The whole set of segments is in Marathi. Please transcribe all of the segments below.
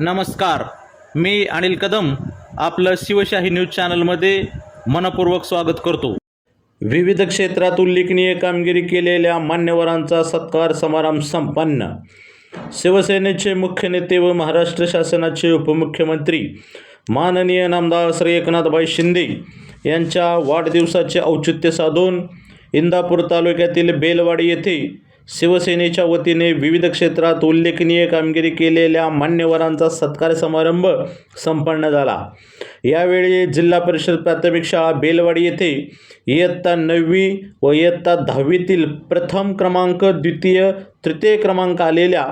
नमस्कार. मी अनिल कदम आपलं शिवशाही न्यूज चॅनलमध्ये मनपूर्वक स्वागत करतो. विविध क्षेत्रात उल्लेखनीय कामगिरी केलेल्या मान्यवरांचा सत्कार समारंभ संपन्न. शिवसेनेचे मुख्य नेते व महाराष्ट्र शासनाचे उपमुख्यमंत्री माननीय नामदार श्री एकनाथभाई शिंदे यांच्या वाढदिवसाचे औचित्य साधून इंदापूर तालुक्यातील बेलवाडी येथे शिवसेनेच्या वतीने विविध क्षेत्रात उल्लेखनीय कामगिरी केलेल्या मान्यवरांचा सत्कार समारंभ संपन्न झाला. यावेळी जिल्हा परिषद प्राथमिक शाळा बेलवाडी येथे इयत्ता नववी व इयत्ता दहावीतील प्रथम क्रमांक द्वितीय तृतीय क्रमांक आलेल्या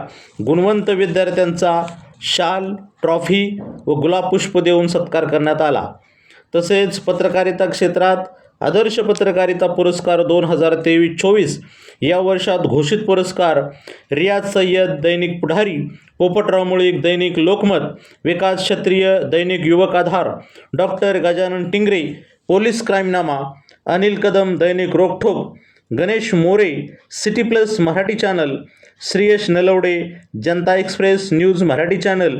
गुणवंत विद्यार्थ्यांचा शाल ट्रॉफी व गुलाबपुष्प देऊन सत्कार करण्यात आला. तसेच पत्रकारिता क्षेत्रात आदर्श पत्रकारिता पुरस्कार दोन हजार तेवीस चोवीस या वर्षात घोषित पुरस्कार रियाज सय्यद दैनिक पुढारी पोपटराव मुळीक दैनिक लोकमत विकास क्षत्रिय दैनिक युवक आधार doctor Gajanan Tingre police क्राईमनामा Anil Kadam Dainik Rokthok Ganesh More city plus Marathi channel Shriyash Nalawade Janata express news Marathi channel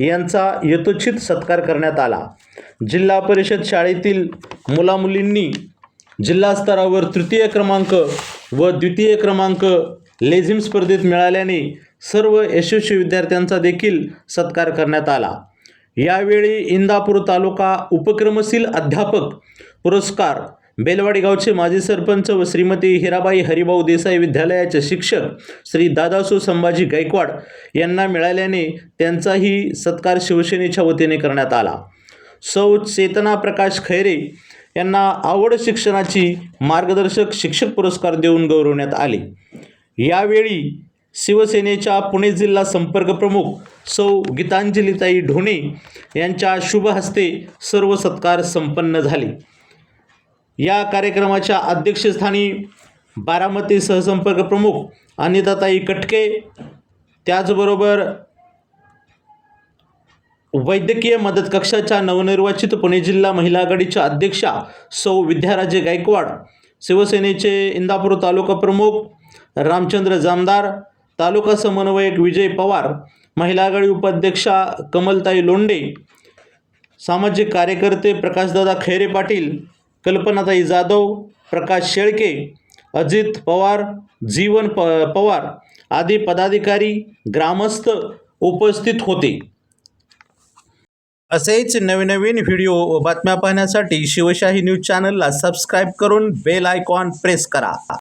यांचा यथोचित सत्कार करण्यात आला. जिल्हा परिषद शाळेतील मुलामुलींनी जिल्हा स्तरावर तृतीय क्रमांक व द्वितीय क्रमांक लेझिम स्पर्धेत मिळाल्याने सर्व यशस्वी विद्यार्थ्यांचा देखील सत्कार करण्यात आला. यावेळी इंदापूर तालुका उपक्रमशील अध्यापक पुरस्कार बेलवाडी गावचे माजी सरपंच व श्रीमती हिराबाई हरिभाऊ देसाई विद्यालयाचे शिक्षक श्री दादासू संभाजी गायकवाड यांना मिळाल्याने त्यांचाही सत्कार शिवसेनेच्या वतीने करण्यात आला. सौ चेतना प्रकाश खैरे यांना आवड शिक्षणाची मार्गदर्शक शिक्षक पुरस्कार देऊन गौरवण्यात आले. यावेळी शिवसेनेच्या पुणे जिल्हा संपर्क प्रमुख सौ गीतांजलीताई ढोणे यांच्या शुभ हस्ते सर्व सत्कार संपन्न झाले. या कार्यक्रमाच्या अध्यक्षस्थानी बारामती सहसंपर्क प्रमुख अनिताताई कटके त्याचबरोबर वैद्यकीय मदत कक्षाच्या नवनिर्वाचित पुणे जिल्हा महिला आघाडीच्या अध्यक्षा सौ विद्याराजे गायकवाड शिवसेनेचे इंदापूर तालुका प्रमुख रामचंद्र जामदार तालुका समन्वयक विजय पवार महिला आघाडी उपाध्यक्षा कमलताई लोंडे सामाजिक कार्यकर्ते प्रकाशदादा खैरे पाटील कल्पनाताई जाधव प्रकाश शेळके अजित पवार जीवन प पवार आदी पदाधिकारी ग्रामस्थ उपस्थित होते. असेच नवनवीन व्हिडिओ बातम्या पाहण्यासाठी शिवशाही न्यूज चॅनलला सबस्क्राईब करून बेल आयकॉन प्रेस करा.